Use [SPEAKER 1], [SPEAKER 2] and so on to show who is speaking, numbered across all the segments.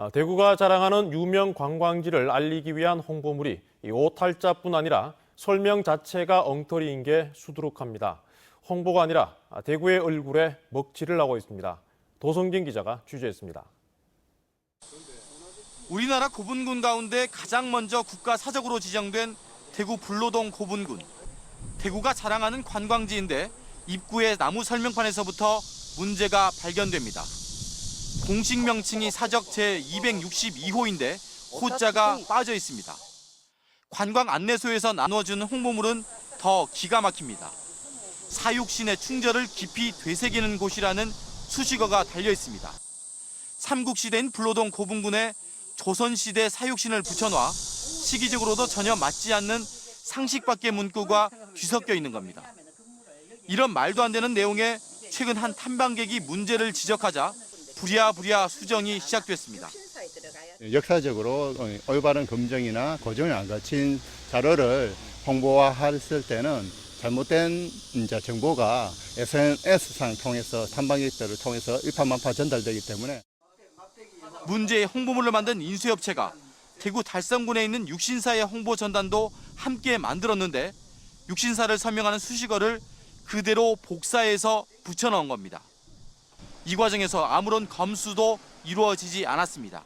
[SPEAKER 1] 아, 대구가 자랑하는 유명 관광지를 알리기 위한 홍보물이 이 오탈자뿐 아니라 설명 자체가 엉터리인 게 수두룩합니다. 홍보가 아니라 아, 대구의 얼굴에 먹칠을 하고 있습니다. 도성진 기자가 취재했습니다.
[SPEAKER 2] 우리나라 고분군 가운데 가장 먼저 국가 사적으로 지정된 대구 불로동 고분군. 대구가 자랑하는 관광지인데 입구의 나무 설명판에서부터 문제가 발견됩니다. 공식 명칭이 사적 제 262호인데 호자가 빠져 있습니다. 관광 안내소에서 나눠주는 홍보물은 더 기가 막힙니다. 사육신의 충절을 깊이 되새기는 곳이라는 수식어가 달려 있습니다. 삼국시대인 불로동 고분군에 조선시대 사육신을 붙여놔 시기적으로도 전혀 맞지 않는 상식밖의 문구가 뒤섞여 있는 겁니다. 이런 말도 안 되는 내용에 최근 한 탐방객이 문제를 지적하자 부랴부랴 수정이 시작됐습니다.
[SPEAKER 3] 역사적으로 어, 올바른 검증이나 고정이 안 거친 자료를 홍보화했을 때는 잘못된 이제 정보가 SNS상 통해서 탐방객들을 통해서 일파만파 전달되기 때문에
[SPEAKER 2] 문제의 홍보물을 만든 인수업체가 대구 달성군에 있는 육신사의 홍보 전단도 함께 만들었는데 육신사를 설명하는 수식어를 그대로 복사해서 붙여넣은 겁니다. 이 과정에서 아무런 검수도 이루어지지 않았습니다.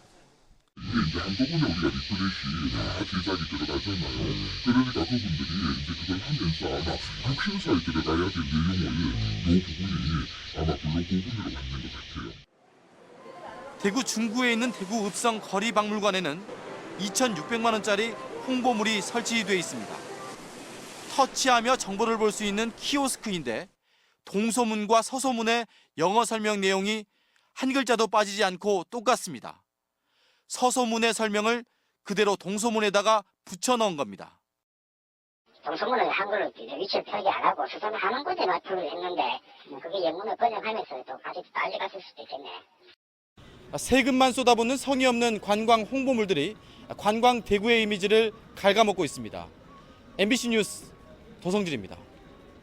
[SPEAKER 4] 이게 이제 한꺼번에 우리가 리플렛이 다 제작이 들어가잖아요. 그러니까 그분들이 이제 그걸 하면서 아마 육신사에 들어가야 될 내용을 이 부분이 아마 물론 부분으로 받는 것 같아요.
[SPEAKER 2] 대구 중구에 있는 대구 읍성 거리 박물관에는 2,600만 원짜리 홍보물이 설치돼 있습니다. 터치하며 정보를 볼 수 있는 키오스크인데 동소문과 서소문의 영어 설명 내용이 한 글자도 빠지지 않고 똑같습니다. 서소문의 설명을 그대로 동소문에다가 붙여 넣은 겁니다.
[SPEAKER 5] 동서문을 한글로 이제 위치를 표기 안 하고 하는 곳에 맞추려 했는데 그게 영문을 번역하면서 또 같이 빨리 갔을 수도 있겠네.
[SPEAKER 2] 세금만 쏟아붓는 성의 없는 관광 홍보물들이 관광 대구의 이미지를 갉아먹고 있습니다. MBC 뉴스 도성진입니다.